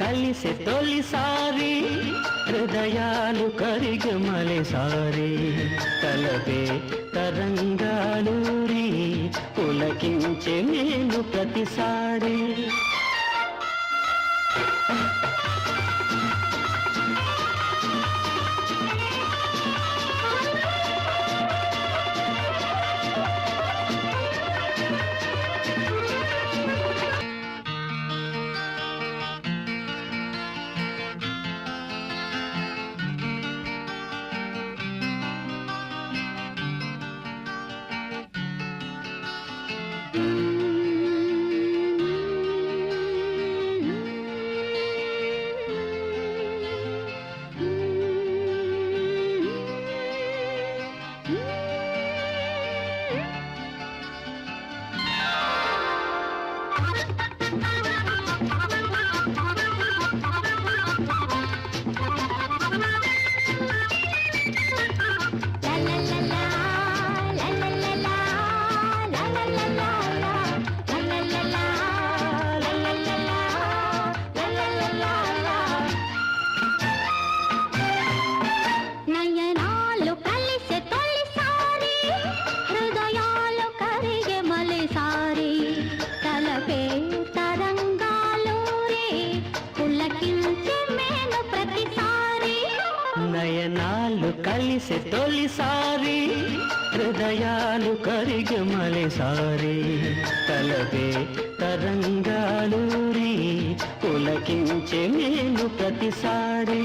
కలిసి తొలిసారి హృదయాలు కరిగి మలిసారి తలపే తరంగాలు పులకించే నేను ప్రతిసారి. కలిసి తొలిసారి హృదయాలు కరిగి మలిసారి తలపే తరంగాలు పులకించే నేను ప్రతిసారి.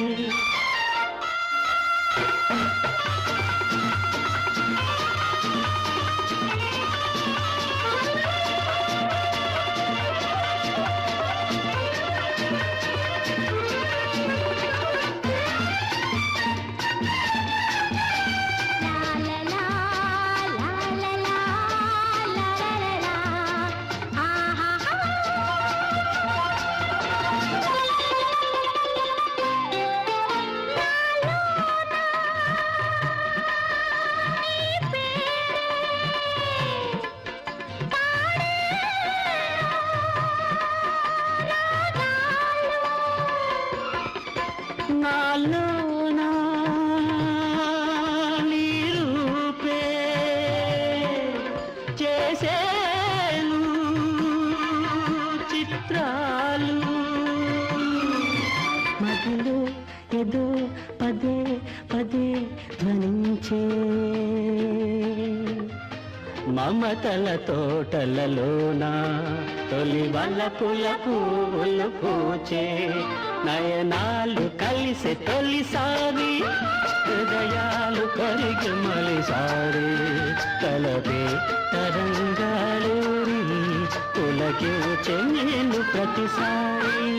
మమతల తోటలలోన తొలి వలపుల పువ్వులు పూచే నయనాలు కలిసి తొలిసారి హృదయాలు కరిగి మలిసారి తలపే తరంగాలు పులకే నేను ప్రతిసారి.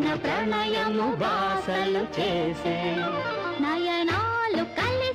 మన ప్రణయము బాసలు చేసే నయనాలు కలి